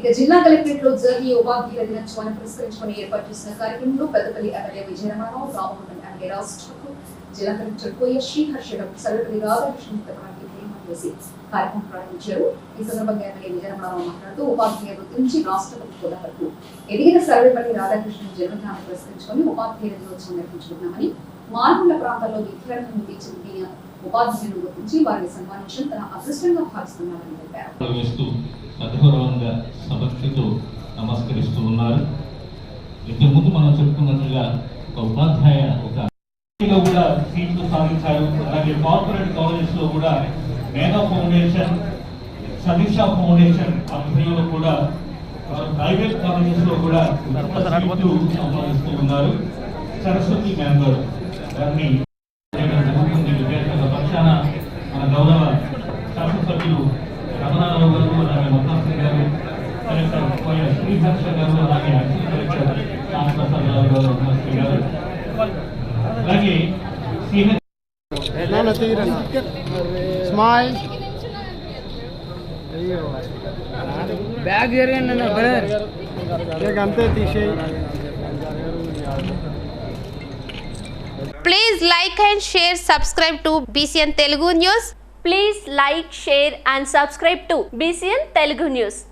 ఇక జిల్లా కలెక్టరేట్లో జాతీయ ఉపాధ్యాయుల దినోత్సవాన్ని పురస్కరించుకుని ఏర్పాటు చేసిన కార్యక్రమంలో పెద్దపల్లి ఎమ్మెల్యే విజయరమారావు రామగుండం ఎమ్మెల్యే రాష్ట్రకు జిల్లా కలెక్టర్ కోయ శ్రీహర్షడం సర్వపల్లి రాధాకృష్ణ తరపున చేసి కార్యక్రమం ప్రారంభించారు. ఈ సందర్భంగా ఎమ్మెల్యే విజయరమారావు మాట్లాడుతూ ఉపాధ్యాయ వృత్తి నుంచి రాష్ట్రపతి హోదా వరకు ఎదిగిన సర్వేపల్లి రాధాకృష్ణ జన్మదినాన్ని పురస్కరించుకొని ఉపాధ్యాయుల దినోత్సవం నిర్వహించుకుంటున్నామని మారుమూల ప్రాంతాల్లో విద్యార్థులను తీర్చిదిద్దిన ఉపాధ్యాయులను గుర్తించి వారిని సన్మానించడం తన అదృష్టంగా భావిస్తున్నారని తెలిపారు. సగౌరవంగా సమర్పిస్తూ నమస్కరిస్తూ ఉన్నారు. ఇంతకు ముందు మనం చెప్పుకున్నట్లుగా ఒక ఉపాధ్యాయ ఒక కూడా సీట్లు సాధించారు. అలాగే కార్పొరేట్ కాలేజెస్లో కూడా మేధా ఫౌండేషన్ సతీష ఫౌండేషన్ ఆధ్వర్యంలో ప్రైవేట్ కాలేజెస్లో కూడా సీట్లు సంపాదిస్తూ ఉన్నారు. సరస్వతి జరుగుతుంది విద్యార్థుల పక్షాన మన గౌరవ శాసనసభ్యులు రమణారావు గారు అలాగే మొత్తం గారు కలెక్టర్ కోయ శ్రీహర్ష గారు అలాగే అసిస్టెంట్ కలెక్టర్ గారు అలాగే సిహెచ్ స్మైల్ బ్యాగ్ జరిగండి అన్న బ్రదర్ ఇక అంతే తీసేయి Please like and share, subscribe to BCN Telugu News. Please like, share and subscribe to BCN Telugu News.